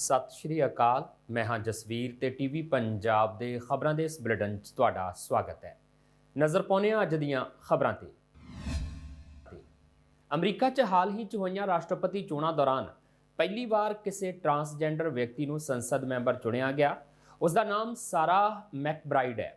ਸਤਿ ਸ਼੍ਰੀ ਅਕਾਲ। ਮੈਂ ਹਾਂ ਜਸਵੀਰ ਤੇ ਟੀਵੀ ਪੰਜਾਬ ਦੇ ਖਬਰਾਂ ਦੇ ਇਸ ਬੁਲੇਟਿਨ 'ਚ ਤੁਹਾਡਾ ਸਵਾਗਤ ਹੈ। ਨਜ਼ਰ ਪਾਉਂਦੇ ਹਾਂ ਅੱਜ ਦੀਆਂ ਖਬਰਾਂ ਤੇ। ਅਮਰੀਕਾ 'ਚ ਹਾਲ ਹੀ 'ਚ ਹੋਈਆਂ ਰਾਸ਼ਟਰਪਤੀ ਚੋਣਾਂ ਦੌਰਾਨ ਪਹਿਲੀ ਵਾਰ ਕਿਸੇ ਟਰਾਂਸਜੈਂਡਰ ਵਿਅਕਤੀ ਨੂੰ ਸੰਸਦ ਮੈਂਬਰ ਚੁਣਿਆ ਗਿਆ। ਉਸ ਦਾ ਨਾਮ ਸਾਰਾ ਮੈਕਬ੍ਰਾਈਡ ਹੈ।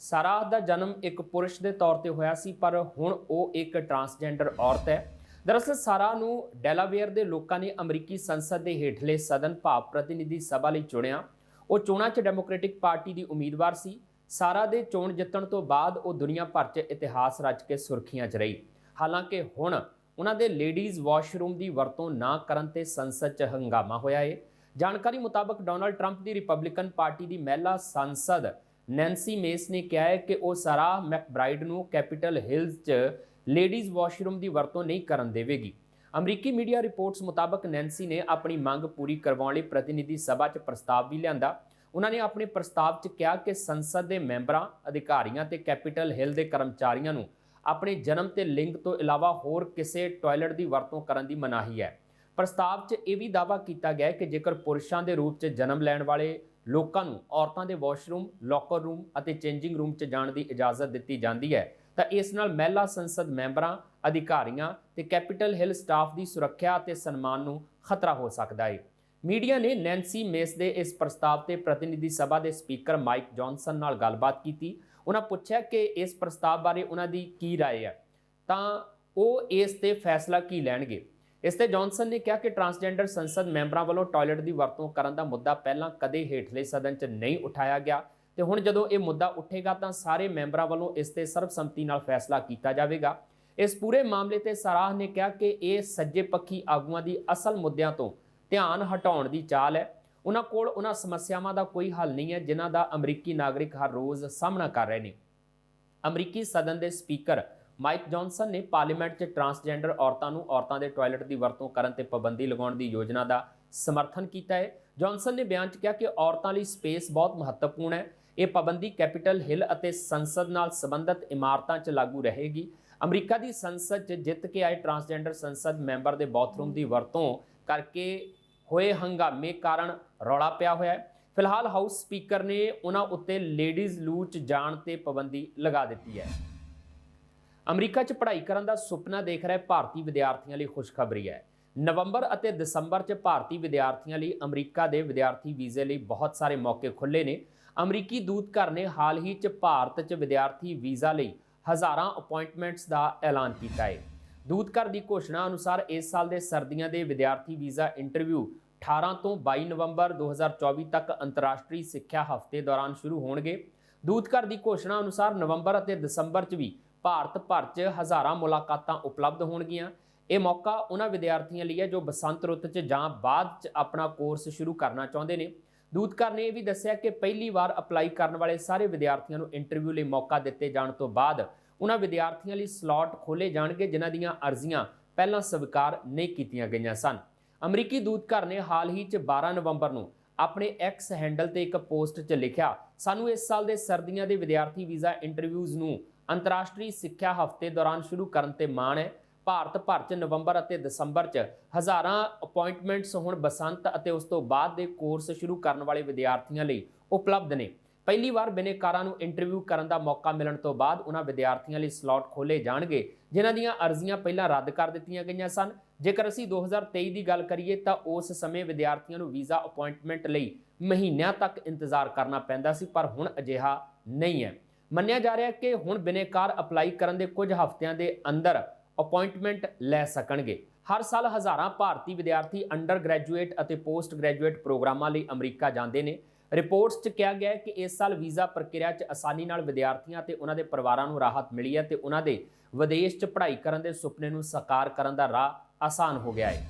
ਸਾਰਾ ਦਾ ਜਨਮ ਇੱਕ ਪੁਰਸ਼ ਦੇ ਤੌਰ ਤੇ ਹੋਇਆ ਸੀ, ਪਰ ਹੁਣ ਉਹ ਇੱਕ ਟਰਾਂਸਜੈਂਡਰ ਔਰਤ ਹੈ। ਦਰਅਸਲ ਸਾਰਾ ਨੂੰ ਡੈਲਾਵੇਅਰ ਦੇ ਲੋਕਾਂ ਨੇ ਅਮਰੀਕੀ ਸੰਸਦ ਦੇ ਹੇਠਲੇ ਸਦਨ ਭਾਵ ਪ੍ਰਤੀਨਿਧੀ ਸਭਾ ਲਈ ਚੁਣਿਆ। ਉਹ ਚੋਣਾਂ 'ਚ ਡੈਮੋਕ੍ਰੈਟਿਕ ਪਾਰਟੀ ਦੀ ਉਮੀਦਵਾਰ ਸੀ। ਸਾਰਾ ਦੇ ਚੋਣ ਜਿੱਤਣ ਤੋਂ ਬਾਅਦ ਉਹ ਦੁਨੀਆ ਭਰ 'ਚ ਇਤਿਹਾਸ ਰਚ ਕੇ ਸੁਰਖੀਆਂ 'ਚ ਰਹੀ। ਹਾਲਾਂਕਿ ਹੁਣ ਉਹਨਾਂ ਦੇ ਲੇਡੀਜ਼ ਵਾਸ਼ਰੂਮ ਦੀ ਵਰਤੋਂ ਨਾ ਕਰਨ ਤੇ ਸੰਸਦ 'ਚ ਹੰਗਾਮਾ ਹੋਇਆ ਏ। ਜਾਣਕਾਰੀ ਮੁਤਾਬਕ ਡੋਨਲਡ ਟਰੰਪ ਦੀ ਰਿਪਬਲਿਕਨ ਪਾਰਟੀ ਦੀ ਮਹਿਲਾ ਸੰਸਦ ਨੈਂਸੀ ਮੇਸ ਨੇ ਕਿਹਾ ਹੈ ਕਿ ਉਹ ਸਾਰਾ ਮੈਕਬ੍ਰਾਈਡ ਨੂੰ ਕੈਪੀਟਲ ਹਿਲਸ 'ਚ ਲੇਡੀਜ਼ ਵਾਸ਼ਰੂਮ ਦੀ ਵਰਤੋਂ ਨਹੀਂ ਕਰਨ ਦੇਵੇਗੀ। ਅਮਰੀਕੀ ਮੀਡੀਆ ਰਿਪੋਰਟਸ ਮੁਤਾਬਕ ਨੈਂਸੀ ਨੇ ਆਪਣੀ ਮੰਗ ਪੂਰੀ ਕਰਵਾਉਣ ਲਈ ਪ੍ਰਤੀਨਿਧੀ ਸਭਾ 'ਚ ਪ੍ਰਸਤਾਵ ਵੀ ਲਿਆਂਦਾ। ਉਹਨਾਂ ਨੇ ਆਪਣੇ ਪ੍ਰਸਤਾਵ 'ਚ ਕਿਹਾ ਕਿ ਸੰਸਦ ਦੇ ਮੈਂਬਰਾਂ, ਅਧਿਕਾਰੀਆਂ ਤੇ ਕੈਪੀਟਲ ਹਿਲ ਦੇ ਕਰਮਚਾਰੀਆਂ ਨੂੰ ਆਪਣੇ ਜਨਮ ਤੇ ਲਿੰਗ ਤੋਂ ਇਲਾਵਾ ਹੋਰ ਕਿਸੇ ਟਾਇਲਟ ਦੀ ਵਰਤੋਂ ਕਰਨ ਦੀ ਮਨਾਹੀ ਹੈ। ਪ੍ਰਸਤਾਵ 'ਚ ਇਹ ਵੀ ਦਾਅਵਾ ਕੀਤਾ ਗਿਆ ਕਿ ਜੇਕਰ ਪੁਰਸ਼ਾਂ ਦੇ ਰੂਪ 'ਚ ਜਨਮ ਲੈਣ ਵਾਲੇ ਲੋਕਾਂ ਨੂੰ ਔਰਤਾਂ ਦੇ ਵਾਸ਼ਰੂਮ, ਲੋਕਰ ਰੂਮ ਅਤੇ ਚੇਂਜਿੰਗ ਰੂਮ 'ਚ ਜਾਣ ਦੀ ਇਜਾਜ਼ਤ ਦਿੱਤੀ ਜਾਂਦੀ ਹੈ ਤਾਂ ਇਸ ਨਾਲ ਮਹਿਲਾ ਸੰਸਦ ਮੈਂਬਰਾਂ ਅਧਿਕਾਰੀਆਂ ਤੇ ਕੈਪੀਟਲ ਹਿਲ ਸਟਾਫ ਦੀ ਸੁਰੱਖਿਆ ਅਤੇ ਸਨਮਾਨ ਨੂੰ ਖਤਰਾ ਹੋ ਸਕਦਾ ਹੈ ਮੀਡੀਆ ਨੇ ਨੈਂਸੀ ਮੇਸ ਦੇ ਇਸ ਪ੍ਰਸਤਾਵ ਤੇ ਪ੍ਰਤੀਨਿਧੀ ਸਭਾ ਦੇ ਸਪੀਕਰ ਮਾਈਕ ਜੌਨਸਨ ਨਾਲ ਗੱਲਬਾਤ ਕੀਤੀ ਉਹਨਾਂ ਪੁੱਛਿਆ ਕਿ ਇਸ ਪ੍ਰਸਤਾਵ ਬਾਰੇ ਉਹਨਾਂ ਦੀ ਕੀ رائے ਹੈ ਤਾਂ ਉਹ ਇਸ ਤੇ ਫੈਸਲਾ ਕੀ ਲੈਣਗੇ ਇਸ ਤੇ ਜੌਨਸਨ ਨੇ ਕਿਹਾ ਕਿ ਟਰਾਂਸਜੈਂਡਰ ਸੰਸਦ ਮੈਂਬਰਾਂ ਵੱਲੋਂ ਟਾਇਲਟ ਦੀ ਵਰਤੋਂ ਕਰਨ ਦਾ ਮੁੱਦਾ ਪਹਿਲਾਂ ਕਦੇ ਹੇਠਲੇ ਸਦਨ 'ਚ ਨਹੀਂ ਉਠਾਇਆ ਗਿਆ ਤੇ ਹੁਣ ਜਦੋਂ ਇਹ ਮੁੱਦਾ ਉੱਠੇਗਾ ਤਾਂ ਸਾਰੇ ਮੈਂਬਰਾਂ ਵੱਲੋਂ ਇਸ ਤੇ ਸਰਬਸੰਮਤੀ ਨਾਲ ਫੈਸਲਾ ਕੀਤਾ ਜਾਵੇਗਾ। ਇਸ ਪੂਰੇ ਮਾਮਲੇ ਤੇ ਸਰਾਹ ਨੇ ਕਿਹਾ ਕਿ ਇਹ ਸੱਜੇ ਪੱਖੀ ਆਗੂਆਂ ਦੀ ਅਸਲ ਮੁੱਦਿਆਂ ਤੋਂ ਧਿਆਨ ਹਟਾਉਣ ਦੀ ਚਾਲ ਹੈ। ਉਹਨਾਂ ਕੋਲ ਉਹਨਾਂ ਸਮੱਸਿਆਵਾਂ ਦਾ ਕੋਈ ਹੱਲ ਨਹੀਂ ਹੈ, ਜਿਨ੍ਹਾਂ ਦਾ ਅਮਰੀਕੀ ਨਾਗਰਿਕ ਹਰ ਰੋਜ਼ ਸਾਹਮਣਾ ਕਰ ਰਹੇ ਨੇ। ਅਮਰੀਕੀ ਸਦਨ ਦੇ ਸਪੀਕਰ ਮਾਈਕ ਜੌਨਸਨ ਨੇ ਪਾਰਲੀਮੈਂਟ 'ਚ ਟਰਾਂਸਜੈਂਡਰ ਔਰਤਾਂ ਨੂੰ ਔਰਤਾਂ ਦੇ ਟਾਇਲਟ ਦੀ ਵਰਤੋਂ ਕਰਨ ਤੇ ਪਾਬੰਦੀ ਲਗਾਉਣ ਦੀ ਯੋਜਨਾ ਦਾ ਸਮਰਥਨ ਕੀਤਾ ਹੈ। ਜੌਨਸਨ ਨੇ ਬਿਆਨ 'ਚ ਕਿਹਾ ਕਿ ਔਰਤਾਂ ਲਈ ਸਪੇਸ ਬਹੁਤ ਮਹੱਤਵਪੂਰਨ ਹੈ। ਇਹ ਪਾਬੰਦੀ ਕੈਪੀਟਲ ਹਿਲ ਅਤੇ ਸੰਸਦ ਨਾਲ ਸੰਬੰਧਿਤ ਇਮਾਰਤਾਂ 'ਚ ਲਾਗੂ ਰਹੇਗੀ। ਅਮਰੀਕਾ ਦੀ ਸੰਸਦ 'ਚ ਜਿੱਤ ਕੇ ਆਏ ਟਰਾਂਸਜੈਂਡਰ ਸੰਸਦ ਮੈਂਬਰ ਦੇ ਬਾਥਰੂਮ ਦੀ ਵਰਤੋਂ ਕਰਕੇ ਹੋਏ ਹੰਗਾਮੇ ਕਾਰਨ ਰੌਲਾ ਪਿਆ ਹੋਇਆ ਹੈ। ਫਿਲਹਾਲ ਹਾਊਸ ਸਪੀਕਰ ਨੇ ਉਹਨਾਂ ਉੱਤੇ ਲੇਡੀਜ਼ ਲੂ 'ਚ ਜਾਣ ਤੇ ਪਾਬੰਦੀ ਲਗਾ ਦਿੱਤੀ ਹੈ। ਅਮਰੀਕਾ 'ਚ ਪੜ੍ਹਾਈ ਕਰਨ ਦਾ ਸੁਪਨਾ ਦੇਖ ਰਹੇ ਭਾਰਤੀ ਵਿਦਿਆਰਥੀਆਂ ਲਈ ਖੁਸ਼ਖਬਰੀ ਹੈ। ਨਵੰਬਰ ਅਤੇ ਦਸੰਬਰ 'ਚ ਭਾਰਤੀ ਵਿਦਿਆਰਥੀਆਂ ਲਈ ਅਮਰੀਕਾ ਦੇ ਵਿਦਿਆਰਥੀ ਵੀਜ਼ੇ ਲਈ ਬਹੁਤ ਸਾਰੇ ਮੌਕੇ ਖੁੱਲੇ ਨੇ। ਅਮਰੀਕੀ ਦੂਤ ਘਰ ਨੇ ਹਾਲ ਹੀ 'ਚ ਭਾਰਤ 'ਚ ਵਿਦਿਆਰਥੀ ਵੀਜ਼ਾ ਲਈ ਹਜ਼ਾਰਾਂ ਅਪਾਇੰਟਮੈਂਟਸ ਦਾ ਐਲਾਨ ਕੀਤਾ ਹੈ ਦੂਤ ਘਰ ਦੀ ਘੋਸ਼ਣਾ ਅਨੁਸਾਰ ਇਸ ਸਾਲ ਦੇ ਸਰਦੀਆਂ ਦੇ ਵਿਦਿਆਰਥੀ ਵੀਜ਼ਾ ਇੰਟਰਵਿਊ 18 ਤੋਂ 22 ਨਵੰਬਰ 2024 ਤੱਕ ਅੰਤਰਰਾਸ਼ਟਰੀ ਸਿੱਖਿਆ ਹਫ਼ਤੇ ਦੌਰਾਨ ਸ਼ੁਰੂ ਹੋਣਗੇ। ਦੂਤ ਘਰ ਦੀ ਘੋਸ਼ਣਾ ਅਨੁਸਾਰ ਨਵੰਬਰ ਅਤੇ ਦਸੰਬਰ 'ਚ ਵੀ ਭਾਰਤ ਭਰ 'ਚ ਹਜ਼ਾਰਾਂ ਮੁਲਾਕਾਤਾਂ ਉਪਲਬਧ ਹੋਣਗੀਆਂ। ਇਹ ਮੌਕਾ ਉਹਨਾਂ ਵਿਦਿਆਰਥੀਆਂ ਲਈ ਹੈ ਜੋ ਬਸੰਤ ਰੁੱਤ 'ਚ ਜਾਂ ਬਾਅਦ 'ਚ ਆਪਣਾ ਕੋਰਸ ਸ਼ੁਰੂ ਕਰਨਾ ਚਾਹੁੰਦੇ ਨੇ। ਦੂਤਕਰ ਨੇ ਇਹ ਵੀ ਦੱਸਿਆ ਕਿ ਪਹਿਲੀ ਵਾਰ ਅਪਲਾਈ ਕਰਨ ਵਾਲੇ ਸਾਰੇ ਵਿਦਿਆਰਥੀਆਂ ਨੂੰ ਇੰਟਰਵਿਊ ਲਈ ਮੌਕਾ ਦਿੱਤੇ ਜਾਣ ਤੋਂ ਬਾਅਦ ਉਹਨਾਂ ਵਿਦਿਆਰਥੀਆਂ ਲਈ ਸਲਾਟ ਖੋਲੇ ਜਾਣਗੇ, ਜਿਨ੍ਹਾਂ ਦੀਆਂ ਅਰਜ਼ੀਆਂ ਪਹਿਲਾਂ ਸਵੀਕਾਰ ਨਹੀਂ ਕੀਤੀਆਂ ਗਈਆਂ ਸਨ। ਅਮਰੀਕੀ ਦੂਤਘਰ ਨੇ ਹਾਲ ਹੀ 'ਚ 12 ਨਵੰਬਰ ਨੂੰ ਆਪਣੇ ਐਕਸ ਹੈਂਡਲ ਤੇ ਇੱਕ ਪੋਸਟ 'ਚ ਲਿਖਿਆ, ਸਾਨੂੰ ਇਸ ਸਾਲ ਦੇ ਸਰਦੀਆਂ ਦੇ ਵਿਦਿਆਰਥੀ ਵੀਜ਼ਾ ਇੰਟਰਵਿਊਜ਼ ਨੂੰ ਅੰਤਰਰਾਸ਼ਟਰੀ ਸਿੱਖਿਆ ਹਫ਼ਤੇ ਦੌਰਾਨ ਸ਼ੁਰੂ ਕਰਨ ਤੇ ਮਾਣ ਹੈ। ਭਾਰਤ ਭਰ 'ਚ ਨਵੰਬਰ ਅਤੇ ਦਸੰਬਰ 'ਚ ਹਜ਼ਾਰਾਂ ਅਪਾਇੰਟਮੈਂਟਸ ਹੁਣ ਬਸੰਤ ਅਤੇ ਉਸ ਤੋਂ ਬਾਅਦ ਦੇ ਕੋਰਸ ਸ਼ੁਰੂ ਕਰਨ ਵਾਲੇ ਵਿਦਿਆਰਥੀਆਂ ਲਈ ਉਪਲਬਧ ਨੇ। ਪਹਿਲੀ ਵਾਰ ਬਿਨੇਕਾਰਾਂ ਨੂੰ ਇੰਟਰਵਿਊ ਕਰਨ ਦਾ ਮੌਕਾ ਮਿਲਣ ਤੋਂ ਬਾਅਦ ਉਹਨਾਂ ਵਿਦਿਆਰਥੀਆਂ ਲਈ ਸਲਾਟ ਖੋਲੇ ਜਾਣਗੇ। ਜਿਨ੍ਹਾਂ ਦੀਆਂ ਅਰਜ਼ੀਆਂ ਪਹਿਲਾਂ ਰੱਦ ਕਰ ਦਿੱਤੀਆਂ ਗਈਆਂ ਸਨ। ਜੇਕਰ ਅਸੀਂ 2023 ਦੀ ਗੱਲ ਕਰੀਏ ਤਾਂ ਉਸ ਸਮੇਂ ਵਿਦਿਆਰਥੀਆਂ ਨੂੰ ਵੀਜ਼ਾ ਅਪਾਇੰਟਮੈਂਟ ਲਈ ਮਹੀਨਿਆਂ ਤੱਕ ਇੰਤਜ਼ਾਰ ਕਰਨਾ ਪੈਂਦਾ ਸੀ, ਪਰ ਹੁਣ ਅਜਿਹਾ ਨਹੀਂ ਹੈ। ਮੰਨਿਆ ਜਾ ਰਿਹਾ ਕਿ ਹੁਣ ਬਿਨੇਕਾਰ ਅਪਲਾਈ ਕਰਨ ਦੇ ਕੁਝ ਹਫ਼ਤਿਆਂ ਦੇ ਅੰਦਰ ਅਪਾਇੰਟਮੈਂਟ ਲੈ ਸਕਣਗੇ। ਹਰ ਸਾਲ ਹਜ਼ਾਰਾਂ ਭਾਰਤੀ ਵਿਦਿਆਰਥੀ ਅੰਡਰ ਗ੍ਰੈਜੂਏਟ ਅਤੇ ਪੋਸਟ ਗ੍ਰੈਜੂਏਟ ਪ੍ਰੋਗਰਾਮਾਂ ਲਈ ਅਮਰੀਕਾ ਜਾਂਦੇ ਨੇ। ਰਿਪੋਰਟਸ 'ਚ ਕਿਹਾ ਗਿਆ ਹੈ ਕਿ ਇਸ ਸਾਲ ਵੀਜ਼ਾ ਪ੍ਰਕਿਰਿਆ 'ਚ ਆਸਾਨੀ ਨਾਲ ਵਿਦਿਆਰਥੀਆਂ ਤੇ ਉਹਨਾਂ ਦੇ ਪਰਿਵਾਰਾਂ ਨੂੰ ਰਾਹਤ ਮਿਲੀ ਹੈ ਤੇ ਉਹਨਾਂ ਦੇ ਵਿਦੇਸ਼ 'ਚ ਪੜ੍ਹਾਈ ਕਰਨ ਦੇ ਸੁਪਨੇ ਨੂੰ ਸਾਕਾਰ ਕਰਨ ਦਾ ਰਾਹ ਆਸਾਨ ਹੋ ਗਿਆ ਹੈ।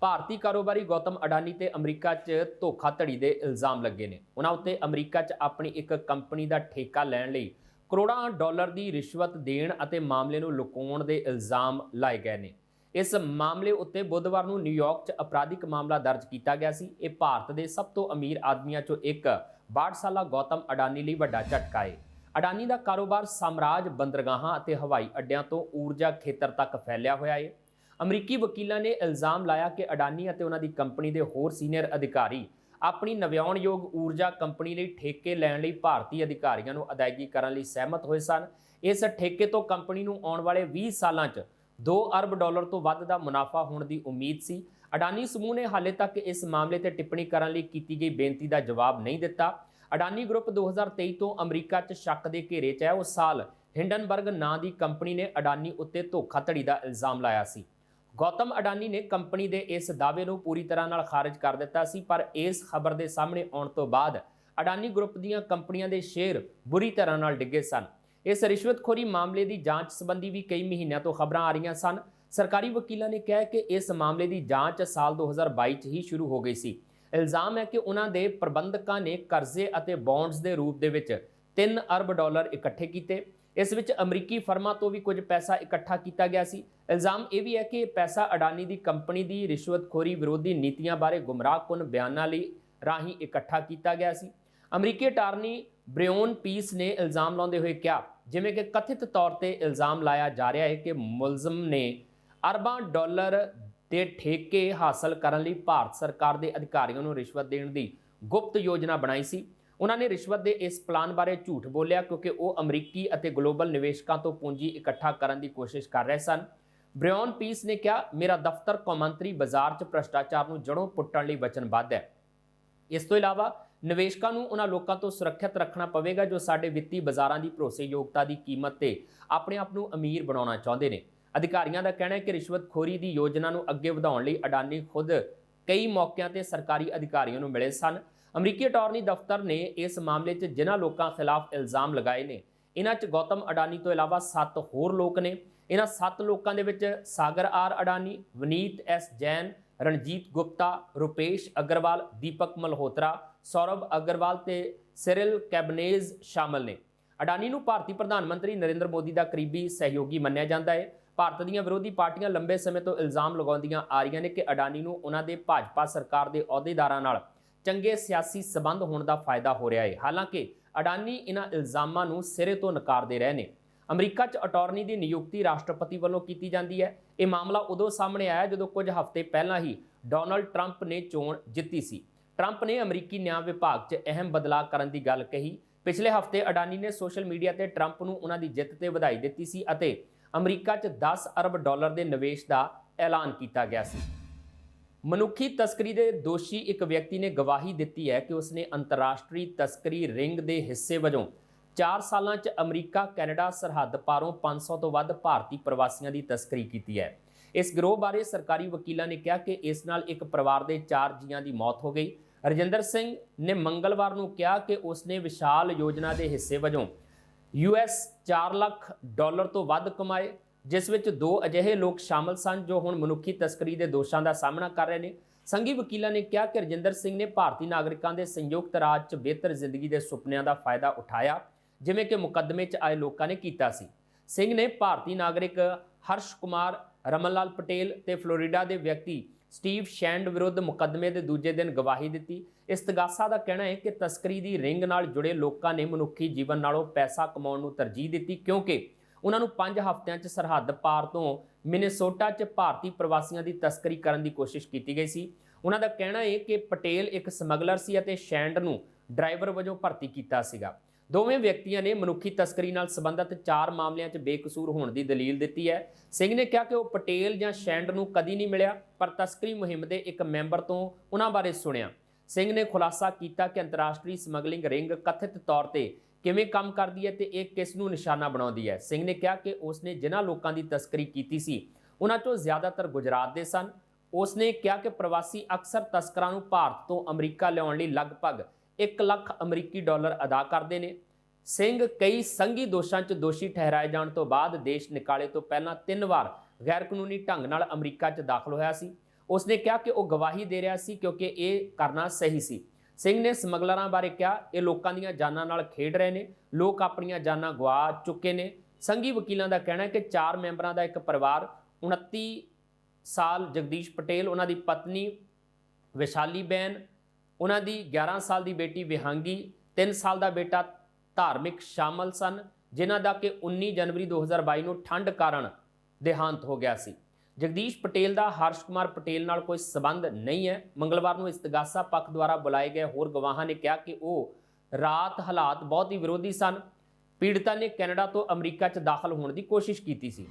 ਭਾਰਤੀ ਕਾਰੋਬਾਰੀ ਗੌਤਮ ਅਡਾਨੀ ਤੇ ਅਮਰੀਕਾ 'ਚ ਧੋਖਾਧੜੀ ਦੇ ਇਲਜ਼ਾਮ ਲੱਗੇ ਨੇ। ਉਹਨਾਂ ਉੱਤੇ ਅਮਰੀਕਾ 'ਚ ਆਪਣੀ ਇੱਕ ਕੰਪਨੀ ਦਾ ਠੇਕਾ ਲੈਣ ਲਈ ਕਰੋੜਾਂ ਡਾਲਰ ਦੀ ਰਿਸ਼ਵਤ ਦੇਣ ਅਤੇ ਮਾਮਲੇ ਨੂੰ ਲੁਕਾਉਣ ਦੇ ਇਲਜ਼ਾਮ ਲਾਏ ਗਏ ਨੇ। ਇਸ ਮਾਮਲੇ ਉੱਤੇ ਬੁੱਧਵਾਰ ਨੂੰ ਨਿਊਯਾਰਕ 'ਚ ਅਪਰਾਧਿਕ ਮਾਮਲਾ ਦਰਜ ਕੀਤਾ ਗਿਆ ਸੀ। ਇਹ ਭਾਰਤ ਦੇ ਸਭ ਤੋਂ ਅਮੀਰ ਆਦਮੀਆਂ 'ਚੋਂ ਇੱਕ 62 ਸਾਲਾ ਗੌਤਮ ਅਡਾਨੀ ਲਈ ਵੱਡਾ ਝਟਕਾ ਹੈ ਅਡਾਨੀ ਦਾ ਕਾਰੋਬਾਰ ਸਾਮਰਾਜ, ਬੰਦਰਗਾਹਾਂ ਅਤੇ ਹਵਾਈ ਅੱਡਿਆਂ ਤੋਂ ਊਰਜਾ ਖੇਤਰ ਤੱਕ ਫੈਲਿਆ ਹੋਇਆ ਹੈ ਅਮਰੀਕੀ ਵਕੀਲਾਂ ਨੇ ਇਲਜ਼ਾਮ ਲਾਇਆ ਕਿ ਅਡਾਨੀ ਅਤੇ ਉਹਨਾਂ ਦੀ ਕੰਪਨੀ ਦੇ ਹੋਰ ਸੀਨੀਅਰ ਅਧਿਕਾਰੀ ਆਪਣੀ ਨਵਿਆਉਣਯੋਗ ਊਰਜਾ ਕੰਪਨੀ ਲਈ ਠੇਕੇ ਲੈਣ ਲਈ ਭਾਰਤੀ ਅਧਿਕਾਰੀਆਂ ਨੂੰ ਅਦਾਇਗੀ ਕਰਨ ਲਈ ਸਹਿਮਤ ਹੋਏ ਸਨ। ਇਸ ਠੇਕੇ ਤੋਂ ਕੰਪਨੀ ਨੂੰ ਆਉਣ ਵਾਲੇ 20 ਸਾਲਾਂ 'ਚ 2 ਅਰਬ ਡਾਲਰ ਤੋਂ ਵੱਧ ਦਾ ਮੁਨਾਫਾ ਹੋਣ ਦੀ ਉਮੀਦ ਸੀ। ਅਡਾਨੀ ਸਮੂਹ ਨੇ ਹਾਲੇ ਤੱਕ ਇਸ ਮਾਮਲੇ ਤੇ ਟਿੱਪਣੀ ਕਰਨ ਲਈ ਕੀਤੀ ਗਈ ਬੇਨਤੀ ਦਾ ਜਵਾਬ ਨਹੀਂ ਦਿੱਤਾ। ਅਡਾਨੀ ਗਰੁੱਪ 2023 ਤੋਂ ਅਮਰੀਕਾ 'ਚ ਸ਼ੱਕ ਦੇ ਘੇਰੇ 'ਚ ਹੈ। ਉਸ ਸਾਲ ਹਿੰਡਨਬਰਗ ਨਾਂ ਦੀ ਕੰਪਨੀ ਨੇ ਅਡਾਨੀ ਉੱਤੇ ਧੋਖਾਧੜੀ ਦਾ ਇਲਜ਼ਾਮ ਲਾਇਆ ਸੀ। ਗੌਤਮ ਅਡਾਨੀ ਨੇ ਕੰਪਨੀ ਦੇ ਇਸ ਦਾਅਵੇ ਨੂੰ ਪੂਰੀ ਤਰ੍ਹਾਂ ਨਾਲ ਖਾਰਜ ਕਰ ਦਿੱਤਾ ਸੀ, ਪਰ ਇਸ ਖਬਰ ਦੇ ਸਾਹਮਣੇ ਆਉਣ ਤੋਂ ਬਾਅਦ ਅਡਾਨੀ ਗਰੁੱਪ ਦੀਆਂ ਕੰਪਨੀਆਂ ਦੇ ਸ਼ੇਅਰ ਬੁਰੀ ਤਰ੍ਹਾਂ ਨਾਲ ਡਿੱਗੇ ਸਨ। ਇਸ ਰਿਸ਼ਵਤਖੋਰੀ ਮਾਮਲੇ ਦੀ ਜਾਂਚ ਸੰਬੰਧੀ ਵੀ ਕਈ ਮਹੀਨਿਆਂ ਤੋਂ ਖਬਰਾਂ ਆ ਰਹੀਆਂ ਸਨ। ਸਰਕਾਰੀ ਵਕੀਲਾਂ ਨੇ ਕਿਹਾ ਕਿ ਇਸ ਮਾਮਲੇ ਦੀ ਜਾਂਚ ਸਾਲ 2022 ਚ ਹੀ ਸ਼ੁਰੂ ਹੋ ਗਈ ਸੀ। ਇਲਜ਼ਾਮ ਹੈ ਕਿ ਉਹਨਾਂ ਦੇ ਪ੍ਰਬੰਧਕਾਂ ਨੇ ਕਰਜ਼ੇ ਅਤੇ ਬੌਂਡਸ ਦੇ ਰੂਪ ਦੇ ਵਿੱਚ 3 ਅਰਬ ਡਾਲਰ ਇਕੱਠੇ ਕੀਤੇ। ਇਸ ਵਿੱਚ ਅਮਰੀਕੀ ਫਰਮਾਂ ਤੋਂ ਵੀ ਕੁਝ ਪੈਸਾ ਇਕੱਠਾ ਕੀਤਾ ਗਿਆ ਸੀ। ਇਲਜ਼ਾਮ ਇਹ ਵੀ ਹੈ ਕਿ ਪੈਸਾ ਅਡਾਨੀ ਦੀ ਕੰਪਨੀ ਦੀ ਰਿਸ਼ਵਤਖੋਰੀ ਵਿਰੋਧੀ ਨੀਤੀਆਂ ਬਾਰੇ ਗੁੰਮਰਾਹਕੁਨ ਬਿਆਨਾਂ ਲਈ ਰਾਹੀਂ ਇਕੱਠਾ ਕੀਤਾ ਗਿਆ ਸੀ। ਅਮਰੀਕੀ ਅਟਾਰਨੀ ਬ੍ਰਿਓਨ ਪੀਸ ਨੇ ਇਲਜ਼ਾਮ ਲਾਉਂਦੇ ਹੋਏ ਕਿਹਾ, ਜਿਵੇਂ ਕਿ ਕਥਿਤ ਤੌਰ ਤੇ ਇਲਜ਼ਾਮ ਲਾਇਆ ਜਾ ਰਿਹਾ ਹੈ ਕਿ ਮੁਲਜ਼ਮ ਨੇ ਅਰਬਾਂ ਡਾਲਰ ਦੇ ਠੇਕੇ ਹਾਸਲ ਕਰਨ ਲਈ ਭਾਰਤ ਸਰਕਾਰ ਦੇ ਅਧਿਕਾਰੀਆਂ ਨੂੰ ਰਿਸ਼ਵਤ ਦੇਣ ਦੀ ਗੁਪਤ ਯੋਜਨਾ ਬਣਾਈ ਸੀ। ਉਹਨਾਂ ਨੇ ਰਿਸ਼ਵਤ ਦੇ ਇਸ ਪਲਾਨ ਬਾਰੇ ਝੂਠ ਬੋਲਿਆ ਕਿਉਂਕਿ ਉਹ ਅਮਰੀਕੀ ਅਤੇ ਗਲੋਬਲ ਨਿਵੇਸ਼ਕਾਂ ਤੋਂ ਪੂੰਜੀ ਇਕੱਠਾ ਕਰਨ ਦੀ ਕੋਸ਼ਿਸ਼ ਕਰ ਰਹੇ ਸਨ। ਬ੍ਰਿਓਨ ਪੀਸ ਨੇ ਕਿਹਾ, ਮੇਰਾ ਦਫ਼ਤਰ ਕੌਮਾਂਤਰੀ ਬਾਜ਼ਾਰ 'ਚ ਭ੍ਰਸ਼ਟਾਚਾਰ ਨੂੰ ਜੜੋਂ ਪੁੱਟਣ ਲਈ ਵਚਨਬੱਧ ਹੈ। ਇਸ ਤੋਂ ਇਲਾਵਾ ਨਿਵੇਸ਼ਕਾਂ ਨੂੰ ਉਹਨਾਂ ਲੋਕਾਂ ਤੋਂ ਸੁਰੱਖਿਅਤ ਰੱਖਣਾ ਪਵੇਗਾ ਜੋ ਸਾਡੇ ਵਿੱਤੀ ਬਾਜ਼ਾਰਾਂ ਦੀ ਭਰੋਸੇਯੋਗਤਾ ਦੀ ਕੀਮਤ ਤੇ ਆਪਣੇ ਆਪ ਨੂੰ ਅਮੀਰ ਬਣਾਉਣਾ ਚਾਹੁੰਦੇ ਨੇ। ਅਧਿਕਾਰੀਆਂ ਦਾ ਕਹਿਣਾ ਹੈ ਕਿ ਰਿਸ਼ਵਤਖੋਰੀ ਦੀ ਯੋਜਨਾ ਨੂੰ ਅੱਗੇ ਵਧਾਉਣ ਲਈ ਅਡਾਨੀ ਖੁਦ ਕਈ ਮੌਕਿਆਂ ਤੇ ਸਰਕਾਰੀ ਅਧਿਕਾਰੀਆਂ ਨੂੰ ਮਿਲੇ ਸਨ। ਅਮਰੀਕੀ ਅਟਾਰਨੀ ਦਫ਼ਤਰ ਨੇ ਇਸ ਮਾਮਲੇ 'ਚ ਜਿਨ੍ਹਾਂ ਲੋਕਾਂ ਖਿਲਾਫ ਇਲਜ਼ਾਮ ਲਗਾਏ ਨੇ ਇਹਨਾਂ 'ਚ ਗੌਤਮ ਅਡਾਨੀ ਤੋਂ ਇਲਾਵਾ 7 ਹੋਰ ਲੋਕ ਨੇ। ਇਹਨਾਂ 7 ਲੋਕਾਂ ਦੇ ਵਿੱਚ ਸਾਗਰ ਆਰ ਅਡਾਨੀ, ਵਨੀਤ ਐਸ ਜੈਨ, ਰਣਜੀਤ ਗੁਪਤਾ, ਰੁਪੇਸ਼ ਅਗਰਵਾਲ, ਦੀਪਕ ਮਲਹੋਤਰਾ, ਸੌਰਵ ਅਗਰਵਾਲ ਤੇ ਸਿਰਿਲ ਕੈਬਨੇਜ਼ ਸ਼ਾਮਲ ਨੇ। ਅਡਾਨੀ ਨੂੰ ਭਾਰਤੀ ਪ੍ਰਧਾਨ ਮੰਤਰੀ ਨਰਿੰਦਰ ਮੋਦੀ ਦਾ ਕਰੀਬੀ ਸਹਿਯੋਗੀ ਮੰਨਿਆ ਜਾਂਦਾ ਹੈ। ਭਾਰਤ ਦੀਆਂ ਵਿਰੋਧੀ ਪਾਰਟੀਆਂ ਲੰਬੇ ਸਮੇਂ ਤੋਂ ਇਲਜ਼ਾਮ ਲਗਾਉਂਦੀਆਂ ਆ ਰਹੀਆਂ ਨੇ ਕਿ ਅਡਾਨੀ ਨੂੰ ਉਹਨਾਂ ਦੇ ਭਾਜਪਾ ਸਰਕਾਰ ਦੇ ਅਹੁਦੇਦਾਰਾਂ ਨਾਲ ਚੰਗੇ ਸਿਆਸੀ ਸਬੰਧ ਹੋਣ ਦਾ ਫਾਇਦਾ ਹੋ ਰਿਹਾ ਹੈ। ਹਾਲਾਂਕਿ, ਅਡਾਨੀ ਇਹਨਾਂ ਇਲਜ਼ਾਮਾਂ ਨੂੰ ਸਿਰੇ ਤੋਂ ਨਕਾਰਦੇ ਰਹੇ ਨੇ। ਅਮਰੀਕਾ 'ਚ ਅਟਾਰਨੀ ਦੀ ਨਿਯੁਕਤੀ ਰਾਸ਼ਟਰਪਤੀ ਵੱਲੋਂ ਕੀਤੀ ਜਾਂਦੀ ਹੈ। ਇਹ ਮਾਮਲਾ ਉਦੋਂ ਸਾਹਮਣੇ ਆਇਆ ਜਦੋਂ ਕੁਝ ਹਫ਼ਤੇ ਪਹਿਲਾਂ ਹੀ ਡੋਨਲਡ ਟਰੰਪ ਨੇ ਚੋਣ ਜਿੱਤੀ ਸੀ। ਟਰੰਪ ਨੇ ਅਮਰੀਕੀ ਨਿਆਂ ਵਿਭਾਗ 'ਚ ਅਹਿਮ ਬਦਲਾਅ ਕਰਨ ਦੀ ਗੱਲ ਕਹੀ। ਪਿਛਲੇ ਹਫ਼ਤੇ ਅਡਾਨੀ ਨੇ ਸੋਸ਼ਲ ਮੀਡੀਆ ਤੇ ਟਰੰਪ ਨੂੰ ਉਹਨਾਂ ਦੀ ਜਿੱਤ ਤੇ ਵਧਾਈ ਦਿੱਤੀ ਸੀ ਅਤੇ ਅਮਰੀਕਾ 'ਚ 10 ਅਰਬ ਡਾਲਰ ਦੇ ਨਿਵੇਸ਼ ਦਾ ਐਲਾਨ ਕੀਤਾ ਗਿਆ ਸੀ। ਮਨੁੱਖੀ ਤਸਕਰੀ ਦੇ ਦੋਸ਼ੀ ਇੱਕ ਵਿਅਕਤੀ ਨੇ ਗਵਾਹੀ ਦਿੱਤੀ ਹੈ ਕਿ ਉਸਨੇ ਅੰਤਰਰਾਸ਼ਟਰੀ ਤਸਕਰੀ ਰਿੰਗ ਦੇ ਹਿੱਸੇ ਵਜੋਂ 4 ਸਾਲਾਂ 'ਚ ਅਮਰੀਕਾ, ਕੈਨੇਡਾ, ਸਰਹੱਦ ਪਾਰੋਂ 500 ਤੋਂ ਵੱਧ ਭਾਰਤੀ ਪ੍ਰਵਾਸੀਆਂ ਦੀ ਤਸਕਰੀ ਕੀਤੀ ਹੈ। ਇਸ ਗਰੋਹ ਬਾਰੇ ਸਰਕਾਰੀ ਵਕੀਲਾਂ ਨੇ ਕਿਹਾ ਕਿ ਇਸ ਨਾਲ ਇੱਕ ਪਰਿਵਾਰ ਦੇ 4 ਜੀਆਂ ਦੀ ਮੌਤ ਹੋ ਗਈ। ਰਜਿੰਦਰ ਸਿੰਘ ਨੇ ਮੰਗਲਵਾਰ ਨੂੰ ਕਿਹਾ ਕਿ ਉਸਨੇ ਵਿਸ਼ਾਲ ਯੋਜਨਾ ਦੇ ਹਿੱਸੇ ਵਜੋਂ ਯੂਐਸ 4 ਲੱਖ ਡਾਲਰ ਤੋਂ ਵੱਧ ਕਮਾਏ। ਜਿਸ ਵਿੱਚ ਦੋ ਅਜਿਹੇ ਲੋਕ ਸ਼ਾਮਲ ਸਨ ਜੋ ਹੁਣ ਮਨੁੱਖੀ ਤਸਕਰੀ ਦੇ ਦੋਸ਼ਾਂ ਦਾ ਸਾਹਮਣਾ ਕਰ ਰਹੇ ਨੇ। ਸੰਘੀ ਵਕੀਲਾਂ ਨੇ ਕਿਹਾ ਕਿ ਰਜਿੰਦਰ ਸਿੰਘ ਨੇ ਭਾਰਤੀ ਨਾਗਰਿਕਾਂ ਦੇ ਸੰਯੁਕਤ ਰਾਜ 'ਚ ਬਿਹਤਰ ਜ਼ਿੰਦਗੀ ਦੇ ਸੁਪਨਿਆਂ ਦਾ ਫਾਇਦਾ ਉਠਾਇਆ, ਜਿਵੇਂ ਕਿ ਮੁਕੱਦਮੇ 'ਚ ਆਏ ਲੋਕਾਂ ਨੇ ਕੀਤਾ ਸੀ। ਸਿੰਘ ਨੇ ਭਾਰਤੀ ਨਾਗਰਿਕ ਹਰਸ਼ ਕੁਮਾਰ ਰਮਨ ਲਾਲ ਪਟੇਲ ਤੇ ਫਲੋਰੀਡਾ ਦੇ ਵਿਅਕਤੀ ਸਟੀਵ ਸ਼ੈਂਡ ਵਿਰੁੱਧ ਮੁਕੱਦਮੇ ਦੇ ਦੂਜੇ ਦਿਨ ਗਵਾਹੀ ਦਿੱਤੀ। ਇਸਤਗਾਸਾ ਦਾ ਕਹਿਣਾ ਹੈ ਕਿ ਤਸਕਰੀ ਦੀ ਰਿੰਗ ਨਾਲ ਜੁੜੇ ਲੋਕਾਂ ਨੇ ਮਨੁੱਖੀ ਜੀਵਨ ਨਾਲੋਂ ਪੈਸਾ ਕਮਾਉਣ ਨੂੰ ਤਰਜੀਹ ਦਿੱਤੀ, ਕਿਉਂਕਿ ਉਹਨਾਂ ਨੂੰ 5 ਹਫ਼ਤਿਆਂ 'ਚ ਸਰਹੱਦ ਪਾਰ ਤੋਂ ਮਿਨੇਸੋਟਾ 'ਚ ਭਾਰਤੀ ਪ੍ਰਵਾਸੀਆਂ ਦੀ ਤਸਕਰੀ ਕਰਨ ਦੀ ਕੋਸ਼ਿਸ਼ ਕੀਤੀ ਗਈ ਸੀ। ਉਹਨਾਂ ਦਾ ਕਹਿਣਾ ਹੈ ਕਿ ਪਟੇਲ ਇੱਕ ਸਮਗਲਰ ਸੀ ਅਤੇ ਸ਼ੈਂਡ ਨੂੰ ਡਰਾਈਵਰ ਵਜੋਂ ਭਰਤੀ ਕੀਤਾ ਸੀਗਾ। ਦੋਵੇਂ ਵਿਅਕਤੀਆਂ ਨੇ ਮਨੁੱਖੀ ਤਸਕਰੀ ਨਾਲ ਸੰਬੰਧਿਤ ਚਾਰ ਮਾਮਲਿਆਂ 'ਚ ਬੇਕਸੂਰ ਹੋਣ ਦੀ ਦਲੀਲ ਦਿੱਤੀ ਹੈ। ਸਿੰਘ ਨੇ ਕਿਹਾ ਕਿ ਉਹ ਪਟੇਲ ਜਾਂ ਸ਼ੈਂਡ ਨੂੰ ਕਦੀ ਨਹੀਂ ਮਿਲਿਆ, ਪਰ ਤਸਕਰੀ ਮੁਹਿੰਮ ਦੇ ਇੱਕ ਮੈਂਬਰ ਤੋਂ ਉਹਨਾਂ ਬਾਰੇ ਸੁਣਿਆ। ਸਿੰਘ ਨੇ ਖੁਲਾਸਾ ਕੀਤਾ ਕਿ ਅੰਤਰਰਾਸ਼ਟਰੀ ਸਮਗਲਿੰਗ ਰਿੰਗ ਕਥਿਤ ਤੌਰ ਤੇ ਕਿਵੇਂ ਕੰਮ ਕਰਦੀ ਹੈ ਤੇ ਇਹ ਕਿਸ ਨੂੰ ਨਿਸ਼ਾਨਾ ਬਣਾਉਂਦੀ ਹੈ? ਸਿੰਘ ਨੇ ਕਿਹਾ ਕਿ ਉਸਨੇ ਜਿਨ੍ਹਾਂ ਲੋਕਾਂ ਦੀ ਤਸਕਰੀ ਕੀਤੀ ਸੀ, ਉਹਨਾਂ 'ਚੋਂ ਜ਼ਿਆਦਾਤਰ ਗੁਜਰਾਤ ਦੇ ਸਨ। ਉਸਨੇ ਕਿਹਾ ਕਿ ਪ੍ਰਵਾਸੀ ਅਕਸਰ ਤਸਕਰਾਂ ਨੂੰ ਭਾਰਤ ਤੋਂ ਅਮਰੀਕਾ ਲਿਆਉਣ ਲਈ ਲਗਭਗ 1 ਲੱਖ ਅਮਰੀਕੀ ਡਾਲਰ ਅਦਾ ਕਰਦੇ ਨੇ। ਸਿੰਘ ਕਈ ਸੰਘੀ ਦੋਸ਼ਾਂ 'ਚ ਦੋਸ਼ੀ ਠਹਿਰਾਏ ਜਾਣ ਤੋਂ ਬਾਅਦ ਦੇਸ਼ ਨਿਕਾਲੇ ਤੋਂ ਪਹਿਲਾਂ ਤਿੰਨ ਵਾਰ ਗੈਰ ਕਾਨੂੰਨੀ ਢੰਗ ਨਾਲ ਅਮਰੀਕਾ 'ਚ ਦਾਖਲ ਹੋਇਆ ਸੀ। ਉਸਨੇ ਕਿਹਾ ਕਿ ਉਹ ਗਵਾਹੀ ਦੇ ਰਿਹਾ ਸੀ ਕਿਉਂਕਿ ਇਹ ਕਰਨਾ ਸਹੀ ਸੀ। ਸਿੰਘ ਨੇ ਸਮਗਲਰਾਂ ਬਾਰੇ ਕਿਹਾ, ਇਹ ਲੋਕਾਂ ਦੀਆਂ ਜਾਨਾਂ ਨਾਲ ਖੇਡ ਰਹੇ ਨੇ, ਲੋਕ ਆਪਣੀਆਂ ਜਾਨਾਂ ਗਵਾ ਚੁੱਕੇ ਨੇ। ਸੰਘੀ ਵਕੀਲਾਂ ਦਾ ਕਹਿਣਾ ਹੈ ਕਿ ਚਾਰ ਮੈਂਬਰਾਂ ਦਾ ਇੱਕ ਪਰਿਵਾਰ 29 ਸਾਲ ਜਗਦੀਸ਼ ਪਟੇਲ, ਉਹਨਾਂ ਦੀ ਪਤਨੀ ਵਿਸ਼ਾਲੀ ਬੈਨ, ਉਹਨਾਂ ਦੀ 11 ਸਾਲ ਦੀ ਬੇਟੀ ਵਿਹਾਂਗੀ 3 ਸਾਲ ਦਾ ਬੇਟਾ ਧਾਰਮਿਕ ਸ਼ਾਮਲ ਸਨ, ਜਿਨ੍ਹਾਂ ਦਾ ਕਿ 19 ਜਨਵਰੀ 2022 ਨੂੰ ਠੰਡ ਕਾਰਨ ਦੇਹਾਂਤ ਹੋ ਗਿਆ ਸੀ। ਜਗਦੀਸ਼ ਪਟੇਲ ਦਾ, ਹਰਸ਼ ਕੁਮਾਰ ਪਟੇਲ ਨਾਲ ਕੋਈ ਸਬੰਧ ਨਹੀਂ ਹੈ। ਮੰਗਲਵਾਰ ਨੂੰ ਇਸਤਗਾਸਾ ਪੱਖ ਦੁਆਰਾ ਬੁਲਾਏ ਗਏ ਹੋਰ ਗਵਾਹਾਂ ਨੇ ਕਿਹਾ ਕਿ ਉਹ ਰਾਤ ਹਾਲਾਤ ਬਹੁਤ ਹੀ ਵਿਰੋਧੀ ਸਨ। ਪੀੜਤਾਂ ਨੇ ਕੈਨੇਡਾ ਤੋਂ ਅਮਰੀਕਾ 'ਚ ਦਾਖਲ ਹੋਣ ਦੀ ਕੋਸ਼ਿਸ਼ ਕੀਤੀ ਸੀ।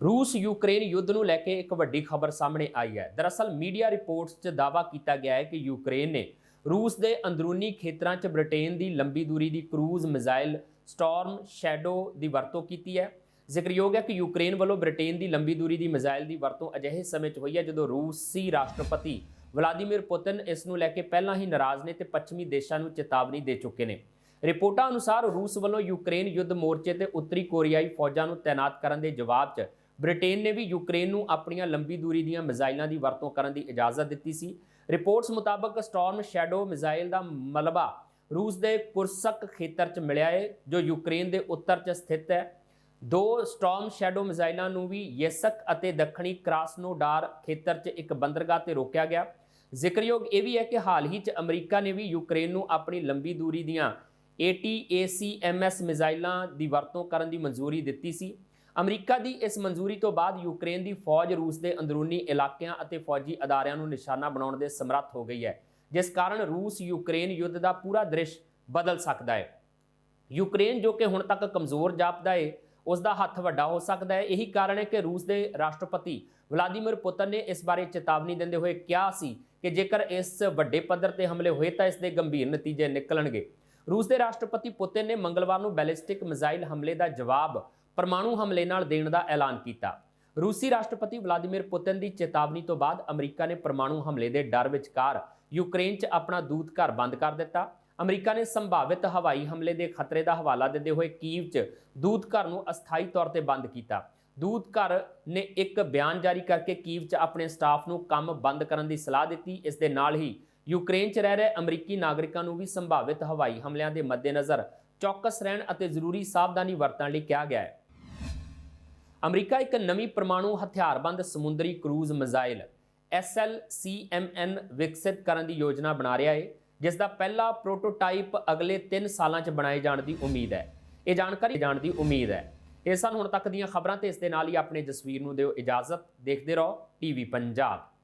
ਰੂਸ ਯੂਕਰੇਨ ਯੁੱਧ ਨੂੰ ਲੈ ਕੇ ਇੱਕ ਵੱਡੀ ਖਬਰ ਸਾਹਮਣੇ ਆਈ ਹੈ। ਦਰਅਸਲ ਮੀਡੀਆ ਰਿਪੋਰਟਸ 'ਚ ਦਾਅਵਾ ਕੀਤਾ ਗਿਆ ਹੈ ਕਿ ਯੂਕਰੇਨ ਨੇ ਰੂਸ ਦੇ ਅੰਦਰੂਨੀ ਖੇਤਰਾਂ 'ਚ ਬ੍ਰਿਟੇਨ ਦੀ ਲੰਬੀ ਦੂਰੀ ਦੀ ਕਰੂਜ਼ ਮਿਜ਼ਾਈਲ ਸਟਾਰਮ ਸ਼ੈਡੋ ਦੀ ਵਰਤੋਂ ਕੀਤੀ ਹੈ। ਜ਼ਿਕਰਯੋਗ ਹੈ ਕਿ ਯੂਕਰੇਨ ਵੱਲੋਂ ਬ੍ਰਿਟੇਨ ਦੀ ਲੰਬੀ ਦੂਰੀ ਦੀ ਮਿਜ਼ਾਈਲ ਦੀ ਵਰਤੋਂ ਅਜਿਹੇ ਸਮੇਂ 'ਚ ਹੋਈ ਹੈ ਜਦੋਂ ਰੂਸੀ ਰਾਸ਼ਟਰਪਤੀ ਵਲਾਦੀਮੀਰ ਪੁਤਿਨ ਇਸ ਨੂੰ ਲੈ ਕੇ ਪਹਿਲਾਂ ਹੀ ਨਾਰਾਜ਼ ਨੇ ਤੇ ਪੱਛਮੀ ਦੇਸ਼ਾਂ ਨੂੰ ਚੇਤਾਵਨੀ ਦੇ ਚੁੱਕੇ ਨੇ। ਰਿਪੋਰਟਾਂ ਅਨੁਸਾਰ ਰੂਸ ਵੱਲੋਂ ਯੂਕਰੇਨ ਯੁੱਧ ਮੋਰਚੇ ਤੇ ਉੱਤਰੀ ਕੋਰੀਆਈ ਫੌਜਾਂ ਨੂੰ ਤਾਇਨਾਤ ਕਰਨ ਦੇ ਜਵਾਬ 'ਚ ਬ੍ਰਿਟੇਨ ਨੇ ਵੀ ਯੂਕਰੇਨ ਨੂੰ ਆਪਣੀਆਂ ਲੰਬੀ ਦੂਰੀ ਦੀਆਂ ਮਿਜ਼ਾਈਲਾਂ ਦੀ ਵਰਤੋਂ ਕਰਨ ਦੀ ਇਜਾਜ਼ਤ ਦਿੱਤੀ ਸੀ। ਰਿਪੋਰਟਸ ਮੁਤਾਬਕ ਸਟਾਰਮ ਸ਼ੈਡੋ ਮਿਜ਼ਾਈਲ ਦਾ ਮਲਬਾ ਰੂਸ ਦੇ ਕੁਰਸਕ ਖੇਤਰ 'ਚ ਮਿਲਿਆ ਹੈ ਜੋ ਯੂਕਰੇਨ ਦੇ ਉੱਤਰ 'ਚ ਸਥਿਤ ਹੈ। ਦੋ ਸਟਾਰਮ ਸ਼ੈਡੋ ਮਿਜ਼ਾਈਲਾਂ ਨੂੰ ਵੀ ਯੇਸਕ ਅਤੇ ਦੱਖਣੀ ਕ੍ਰਾਸਨੋਡਾਰ ਖੇਤਰ 'ਚ ਇੱਕ ਬੰਦਰਗਾਹ ਤੇ ਰੋਕਿਆ ਗਿਆ। ਜ਼ਿਕਰਯੋਗ ਇਹ ਵੀ ਹੈ ਕਿ ਹਾਲ ਹੀ 'ਚ ਅਮਰੀਕਾ ਨੇ ਵੀ ਯੂਕਰੇਨ ਨੂੰ ਆਪਣੀ ਲੰਬੀ ਦੂਰੀ ਦੀਆਂ ATACMS ਮਿਜ਼ਾਈਲਾਂ ਦੀ ਵਰਤੋਂ ਕਰਨ ਦੀ ਮਨਜ਼ੂਰੀ ਦਿੱਤੀ ਸੀ। ਅਮਰੀਕਾ ਦੀ ਇਸ ਮਨਜ਼ੂਰੀ ਤੋਂ ਬਾਅਦ ਯੂਕਰੇਨ ਦੀ ਫੌਜ ਰੂਸ ਦੇ ਅੰਦਰੂਨੀ ਇਲਾਕਿਆਂ ਅਤੇ ਫੌਜੀ ਅਦਾਰਿਆਂ ਨੂੰ ਨਿਸ਼ਾਨਾ ਬਣਾਉਣ ਦੇ ਸਮਰੱਥ ਹੋ ਗਈ ਹੈ, ਜਿਸ ਕਾਰਨ ਰੂਸ ਯੂਕਰੇਨ ਯੁੱਧ ਦਾ ਪੂਰਾ ਦ੍ਰਿਸ਼ ਬਦਲ ਸਕਦਾ ਹੈ। ਯੂਕਰੇਨ ਜੋ ਕਿ ਹੁਣ ਤੱਕ ਕਮਜ਼ੋਰ ਜਾਪਦਾ ਹੈ ਉਸ ਦਾ ਹੱਥ ਵੱਡਾ ਹੋ ਸਕਦਾ ਹੈ। ਇਹੀ ਕਾਰਨ ਹੈ ਕਿ ਰੂਸ ਦੇ ਰਾਸ਼ਟਰਪਤੀ ਵਲਾਦੀਮੀਰ ਪੁਤਨ ਨੇ ਇਸ ਬਾਰੇ ਚੇਤਾਵਨੀ ਦਿੰਦੇ ਹੋਏ ਕਿਹਾ ਸੀ ਕਿ ਜੇਕਰ ਇਸ ਵੱਡੇ ਪੱਧਰ ਤੇ ਹਮਲੇ ਹੋਏ ਤਾਂ ਇਸ ਦੇ ਗੰਭੀਰ ਨਤੀਜੇ ਨਿਕਲਣਗੇ। ਰੂਸ ਦੇ ਰਾਸ਼ਟਰਪਤੀ ਪੁਤਿਨ ਨੇ ਮੰਗਲਵਾਰ ਨੂੰ ਬੈਲਿਸਟਿਕ ਮਿਜ਼ਾਈਲ ਹਮਲੇ ਦਾ ਜਵਾਬ ਪਰਮਾਣੂ ਹਮਲੇ ਨਾਲ ਦੇਣ ਦਾ ਐਲਾਨ ਕੀਤਾ। ਰੂਸੀ ਰਾਸ਼ਟਰਪਤੀ ਵਲਾਦੀਮੀਰ ਪੁਤਿਨ ਦੀ ਚੇਤਾਵਨੀ ਤੋਂ ਬਾਅਦ ਅਮਰੀਕਾ ਨੇ ਪਰਮਾਣੂ ਹਮਲੇ ਦੇ ਡਰ ਵਿਚਕਾਰ ਯੂਕਰੇਨ 'ਚ ਆਪਣਾ ਦੂਤ ਘਰ ਬੰਦ ਕਰ ਦਿੱਤਾ। ਅਮਰੀਕਾ ਨੇ ਸੰਭਾਵਿਤ ਹਵਾਈ ਹਮਲੇ ਦੇ ਖਤਰੇ ਦਾ ਹਵਾਲਾ ਦਿੰਦੇ ਹੋਏ ਕੀਵ 'ਚ ਦੂਤ ਘਰ ਨੂੰ ਅਸਥਾਈ ਤੌਰ ਤੇ ਬੰਦ ਕੀਤਾ। ਦੂਤ ਘਰ ਨੇ ਇੱਕ ਬਿਆਨ ਜਾਰੀ ਕਰਕੇ ਕੀਵ 'ਚ ਆਪਣੇ ਸਟਾਫ ਨੂੰ ਕੰਮ ਬੰਦ ਕਰਨ ਦੀ ਸਲਾਹ ਦਿੱਤੀ। ਇਸ ਦੇ ਨਾਲ ਹੀ ਯੂਕਰੇਨ 'ਚ ਰਹਿ ਰਹੇ ਅਮਰੀਕੀ ਨਾਗਰਿਕਾਂ ਨੂੰ ਵੀ ਸੰਭਾਵਿਤ ਹਵਾਈ ਹਮਲਿਆਂ ਦੇ ਮੱਦੇਨਜ਼ਰ ਚੌਕਸ ਰਹਿਣ ਅਤੇ ਜ਼ਰੂਰੀ ਸਾਵਧਾਨੀ ਵਰਤਣ ਲਈ ਕਿਹਾ ਗਿਆ ਹੈ। ਅਮਰੀਕਾ ਇੱਕ ਨਵੀਂ ਪਰਮਾਣੂ ਹਥਿਆਰਬੰਦ ਸਮੁੰਦਰੀ ਕਰੂਜ਼ ਮਿਜ਼ਾਈਲ SLCMN ਵਿਕਸਿਤ ਕਰਨ ਦੀ ਯੋਜਨਾ ਬਣਾ ਰਿਹਾ ਹੈ। ਜਿਸ ਦਾ ਪਹਿਲਾ ਪ੍ਰੋਟੋਟਾਈਪ ਅਗਲੇ 3 ਸਾਲਾਂ 'ਚ ਬਣਾਏ ਜਾਣ ਦੀ ਉਮੀਦ ਹੈ। ਇਹ ਜਾਣਕਾਰੀ ਜਾਣ ਦੀ ਉਮੀਦ ਹੈ। ਇਹ ਸਨ ਹੁਣ ਤੱਕ ਦੀਆਂ ਖਬਰਾਂ ਤੇ ਇਸ ਦੇ ਨਾਲ ਹੀ ਆਪਣੇ ਜਸਵੀਰ ਨੂੰ ਦਿਓ ਇਜਾਜ਼ਤ। ਦੇਖਦੇ ਰਹੋ ਟੀਵੀ ਪੰਜਾਬ।